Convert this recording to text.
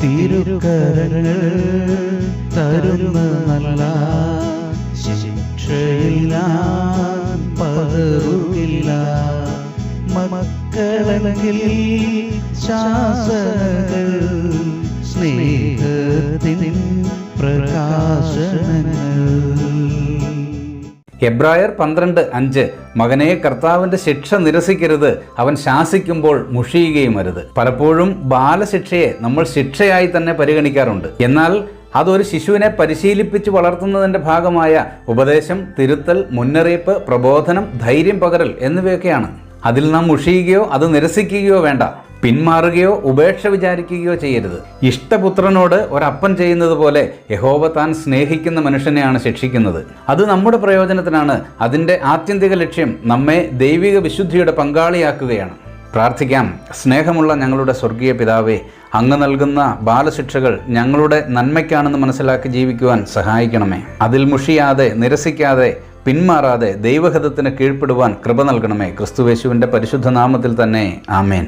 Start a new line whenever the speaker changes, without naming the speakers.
തിരുക്കരങ്ങൾ തരുന്ന നല്ല ശിക്ഷയിൽ ഞാൻ പതറുകില്ല മക്കളെങ്കിൽ ശാസനകൾ സ്നേഹത്തിൻ
എബ്രായർ പന്ത്രണ്ട് അഞ്ച് മകനെ കർത്താവിന്റെ ശിക്ഷ നിരസിക്കരുത് അവൻ ശാസിക്കുമ്പോൾ മുഷിയുകയും അരുത്. പലപ്പോഴും ബാലശിക്ഷയെ നമ്മൾ ശിക്ഷയായി തന്നെ പരിഗണിക്കാറുണ്ട്. എന്നാൽ അതൊരു ശിശുവിനെ പരിശീലിപ്പിച്ച് വളർത്തുന്നതിന്റെ ഭാഗമായ ഉപദേശം തിരുത്തൽ മുന്നറിയിപ്പ് പ്രബോധനം ധൈര്യം പകരൽ എന്നിവയൊക്കെയാണ്. അതിൽ നാം മുഷിയുകയോ അത് നിരസിക്കുകയോ വേണ്ട. പിന്മാറുകയോ ഉപേക്ഷ വിചാരിക്കുകയോ ചെയ്യരുത്. ഇഷ്ടപുത്രനോട് ഒരപ്പൻ ചെയ്യുന്നത് പോലെ യഹോവ താൻ സ്നേഹിക്കുന്ന മനുഷ്യനെയാണ് ശിക്ഷിക്കുന്നത്. അത് നമ്മുടെ പ്രയോജനത്തിനാണ്. അതിന്റെ ആത്യന്തിക ലക്ഷ്യം നമ്മെ ദൈവിക വിശുദ്ധിയുടെ പങ്കാളിയാക്കുകയാണ്. പ്രാർത്ഥിക്കാം. സ്നേഹമുള്ള ഞങ്ങളുടെ സ്വർഗീയ പിതാവേ അങ്ങ് നൽകുന്ന ബാലശിക്ഷകൾ ഞങ്ങളുടെ നന്മയ്ക്കാണെന്ന് മനസ്സിലാക്കി ജീവിക്കുവാൻ സഹായിക്കണമേ. അതിൽ മുഷിയാതെ നിരസിക്കാതെ പിന്മാറാതെ ദൈവഹിതത്തിന് കീഴ്പ്പെടുവാൻ കൃപ നൽകണമേ. ക്രിസ്തുവേശുവിന്റെ പരിശുദ്ധ നാമത്തിൽ തന്നെ. ആമേൻ.